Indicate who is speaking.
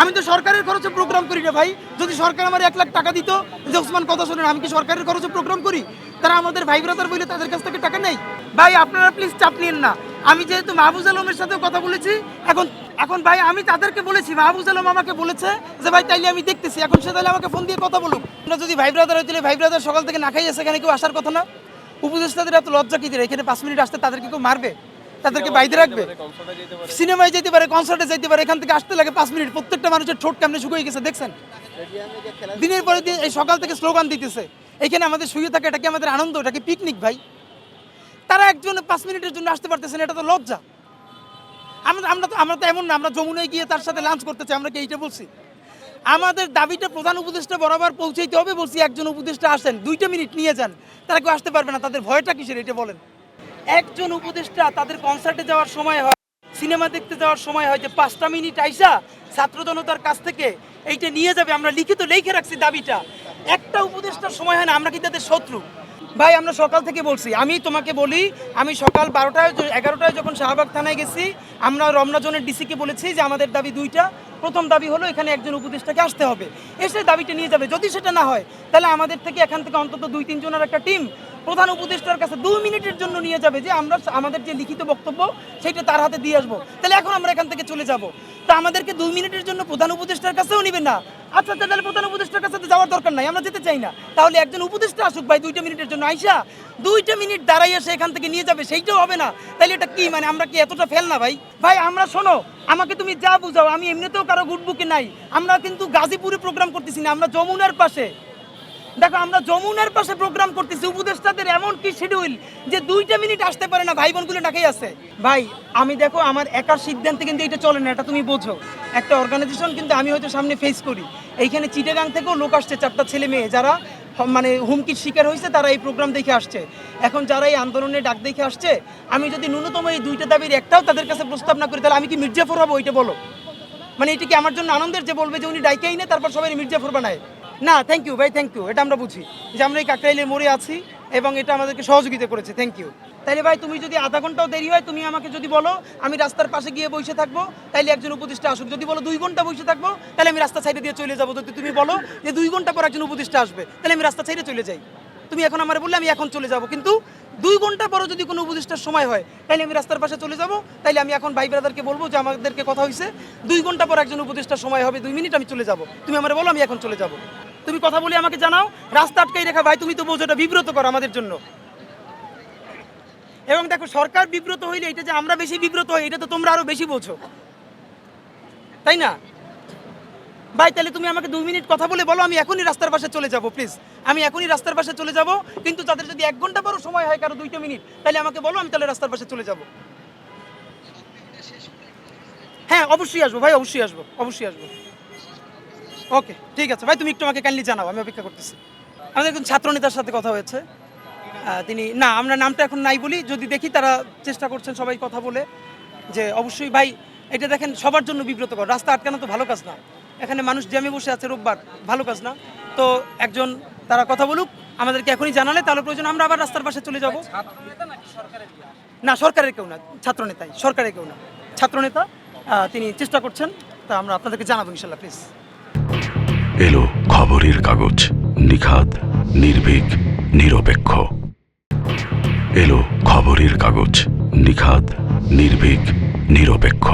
Speaker 1: আমি তো সরকারের খরচে প্রোগ্রাম করি না ভাই। যদি সরকার আমার এক লাখ টাকা দিত, যে কথা শোনেন, আমি কি সরকারের খরচে প্রোগ্রাম করি? তারা আমাদের ভাই ব্রাদার বলে তাদের কাছ থেকে টাকা নেই। ভাই, আপনারা প্লিজ চাপ নিন না। আমি যেহেতু মাহবুজ আলমের সাথেও কথা বলেছি, এখন এখন ভাই, আমি তাদেরকে বলেছি মাহবুজ আলম আমাকে বলেছে যে, ভাই, তাইলে আমি দেখতেছি। এখন সে তাহলে আমাকে ফোন দিয়ে কথা বলুক। আমরা যদি ভাই ব্রাদার হইতে ভাই ব্রাদার সকাল থেকে না খাইয়ে সেখানে কেউ আসার কথা না? উপদেষ্টাদের এত লজ্জা কি দিলে এখানে পাঁচ মিনিট আসতে তাদেরকে কেউ মারবে? তাদেরকে বাইরে রাখবে? সিনেমায় যেতে পারে কনসার্টে যেতে পারে, এখান থেকে আসতে লাগে পাঁচ মিনিট। প্রত্যেকটা মানুষের ঠোঁট কেমনে শুকিয়ে গেছে, দেখছেন? দিনের পরে দিন এই সকাল থেকে স্লোগান দিতেছে। এখানে আমাদের শুয়ে থাকে, এটা কি আমাদের আনন্দ? এটা কি পিকনিক ভাই? তারা একজন পাঁচ মিনিটের জন্য আসতে পারতেছে না, এটা তো লজ্জা। আমরা আমরা তো আমরা তো এমন না, আমরা যমুনায় গিয়ে তার সাথে লাঞ্চ করতে চাই আমরা কি এইটা বলছি? আমাদের দাবিটা প্রধান উপদেষ্টা বরাবর পৌঁছাইতে হবে বলছি, একজন উপদেষ্টা আসেন, দুইটা মিনিট নিয়ে যান। তারা কেউ আসতে পারবে না, তাদের ভয়টা কিসের, এটা বলেন। একজন উপদেষ্টা তাদের কনসার্টে যাওয়ার সময় হয় সিনেমা দেখতে যাওয়ার সময় হয় যে পাঁচটা মিনিট আইসা ছাত্র জনতার কাছ থেকে এইটা নিয়ে যাবে, আমরা লিখিত লিখে রাখছি দাবিটা। একটা উপদেষ্টার সময় হয় না, আমরা কি তাদের শত্রু? ভাই, আমরা সকাল থেকে বলছি, আমি তোমাকে বলি, আমি সকাল বারোটায় এগারোটায় যখন শাহবাগ থানায় গেছি, আমরা রমনা জোনের ডিসিকে বলেছি যে আমাদের দাবি দুইটা। প্রথম দাবি হলো, এখানে একজন উপদেষ্টাকে আসতে হবে। এসে দাবিটা নিয়ে যাবে। যদি সেটা না হয়, তাহলে আমাদের থেকে এখান থেকে অন্তত দুই তিনজনের একটা টিম প্রধান উপদেষ্টার কাছে দুই মিনিটের জন্য নিয়ে যাবে যে আমরা আমাদের যে লিখিত বক্তব্য, সেটা তার হাতে দিয়ে আসব। তাহলে এখন আমরা এখান থেকে চলে যাব। তা আমাদেরকে দুই মিনিটের জন্য প্রধান উপদেষ্টার কাছেও নেবেন না। আচ্ছা তাহলে প্রধান উপদেষ্টার কাছে যাওয়ার দরকার নাই, আমরা যেতে চাই না। তাহলে একজন উপদেষ্টা আসুক ভাই দুইটা মিনিটের জন্য। আইসা, দুইটা মিনিট দাঁড়াই এসে এখান থেকে নিয়ে যাবে, সেইটাও হবে না। তাহলে এটা কি মানে আমরা কি এতটা ফেল না ভাই? ভাই, আমরা শোনো, আমাকে তুমি যা বুঝাও, আমি এমনিতেও কারও গুড বুকে নাই। আমরা কিন্তু গাজীপুরে প্রোগ্রাম করতেছি না, আমরা যমুনার পাশে। দেখো, আমরা যমুনার পাশে প্রোগ্রাম করতেছি, উপদেষ্টাদের এমন কি শিডিউল যে দুইটা মিনিট আসতে পারে না ভাই বোনগুলো ডাকেই আছে। ভাই, আমি দেখো, আমার একার সিদ্ধান্তে কিন্তু এটা চলে না, এটা তুমি বোঝো। একটা অর্গানাইজেশন কিন্তু আমি হয়তো সামনে ফেস করি। এইখানে চিটাগাং থেকেও লোক আসছে, চারটা ছেলে মেয়ে, যারা মানে হুমকির শিকার হয়েছে, তারা এই প্রোগ্রাম দেখে আসছে। এখন যারা এই আন্দোলনের ডাক দেখে আসছে, আমি যদি ন্যূনতম এই দুইটা দাবির একটাও তাদের কাছে প্রস্তাব না করি, তাহলে আমি কি মির্জাফর হব, ওইটা বলো? মানে এটা কি আমার জন্য আনন্দের যে বলবে যে উনি ডাইকেই না, তারপর সবাই মির্জাফর বানায়? না থ্যাংক ইউ ভাই থ্যাংক ইউ এটা আমরা বুঝি যে আমরা এই কাকরাইলের মোড়ে আছি এবং এটা আমাদেরকে সহযোগিতা করেছে। থ্যাংক ইউ তাইলে ভাই, তুমি যদি আধা ঘন্টাও দেরি হয়, তুমি আমাকে যদি বলো, আমি রাস্তার পাশে গিয়ে বসে থাকব, তাইলে একজন উপদেষ্টা আসুক। যদি বলো দুই ঘণ্টা বসে থাকব তাহলে আমি রাস্তা সাইডে দিয়ে চলে যাব। যদি তুমি বলো যে দুই ঘণ্টা পর একজন উপদেষ্টা আসবে তাহলে আমি রাস্তা সাইডে চলে যাই। তুমি এখন আমার বললে, আমি এখন চলে যাব। কিন্তু দুই ঘণ্টা পরও যদি কোনো উপদেষ্টার সময় হয় তাহলে আমি রাস্তার পাশে চলে যাব। তাইলে আমি এখন ভাই ব্রাদারকে বলব যে আমাদেরকে কথা হয়েছে দুই ঘণ্টা পর একজন উপদেষ্টার সময় হবে, দুই মিনিট আমি চলে যাব। তুমি আমার বলো, আমি এখন চলে যাব। তুমি কথা বলে আমাকে জানাও, রাস্তা আটকাই রেখা, ভাই, তুমি তো বোঝো এটা বিব্রত করো আমাদের জন্য। এবং দেখো, সরকার বিব্রত হইলে এটা যে আমরা বেশি বিব্রত হই, এটা তো তোমরা আরও বেশি বোঝো তাই না? ভাই, তাহলে তুমি আমাকে দুই মিনিট কথা বলে বলো, আমি এখনই রাস্তার পাশে চলে যাব প্লিজ আমি এখনই রাস্তার পাশে চলে যাব, কিন্তু তাদের যদি এক ঘণ্টা পরও সময় হয় কারও দুইটা মিনিট, তাহলে আমাকে বলো, আমি তাহলে রাস্তার পাশে চলে যাব। হ্যাঁ অবশ্যই আসব, ভাই, অবশ্যই আসব অবশ্যই আসব। ওকে ঠিক আছে। ভাই তুমি একটু আমাকে কাইন্ডলি জানাও আমি অপেক্ষা করতেছি। আমাদের একজন ছাত্রনেতার সাথে কথা হয়েছে। তিনি না আমরা নামটা এখন নাই বলি। যদি দেখি তারা চেষ্টা করছেন সবাই কথা বলে যে অবশ্যই ভাই এটা দেখেন সবার জন্য বিব্রতকর। রাস্তা আটকানো তো ভালো কাজ না। এখানে মানুষ জ্যামে বসে আছে রোববার ভালো কাজ না। তো একজন তারা কথা বলুক আমাদেরকে এখনই জানালে তাহলে প্রয়োজন আমরা আবার রাস্তার পাশে চলে যাব। না সরকারের কেউ না ছাত্র নেতাই সরকারের কেউ না। ছাত্রনেতা আহ, তিনি চেষ্টা করছেন তা আমরা আপনাদেরকে জানাব ইনশাল্লাহ প্লিজ
Speaker 2: এলো খবরের কাগজ নিখাদ নির্ভীক নিরপেক্ষ। এলো খবরের কাগজ নিখাদ নির্ভীক নিরপেক্ষ।